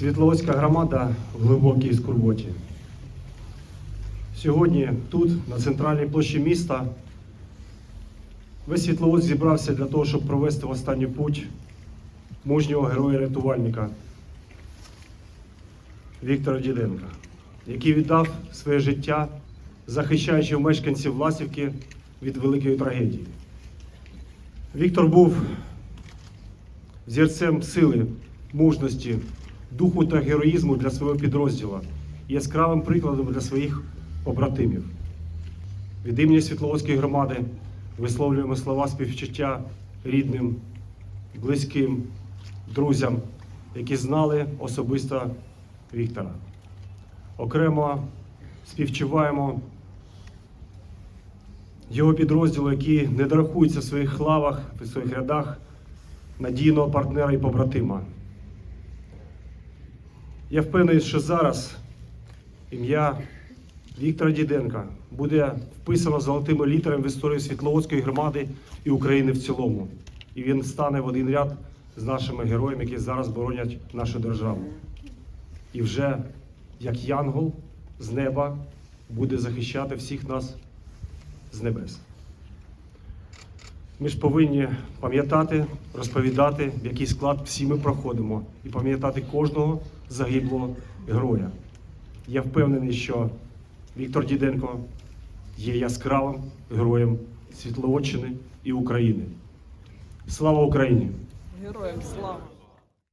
Світловодська громада в глибокій скорботі. Сьогодні тут, на центральній площі міста, весь Світловодськ зібрався для того, щоб провести в останню путь мужнього героя-рятувальника Віктора Діденка, який віддав своє життя, захищаючи мешканців Власівки від великої трагедії. Віктор був зірцем сили, мужності, духу та героїзму для свого підрозділу і яскравим прикладом для своїх побратимів. Від імені Світловодської громади висловлюємо слова співчуття рідним, близьким, друзям, які знали особисто Віктора. Окремо співчуваємо його підрозділу, які не дорахуються в своїх лавах, в своїх рядах надійного партнера і побратима. Я впевнений, що зараз ім'я Віктора Діденка буде вписано золотими літерами в історію Світловодської громади і України в цілому. І він стане в один ряд з нашими героями, які зараз боронять нашу державу. І вже як янгол з неба буде захищати всіх нас з небес. Ми ж повинні пам'ятати, розповідати, в який склад всі ми проходимо, і пам'ятати кожного загиблого героя. Я впевнений, що Віктор Діденко є яскравим героєм Світловодщини і України. Слава Україні! Героям слава!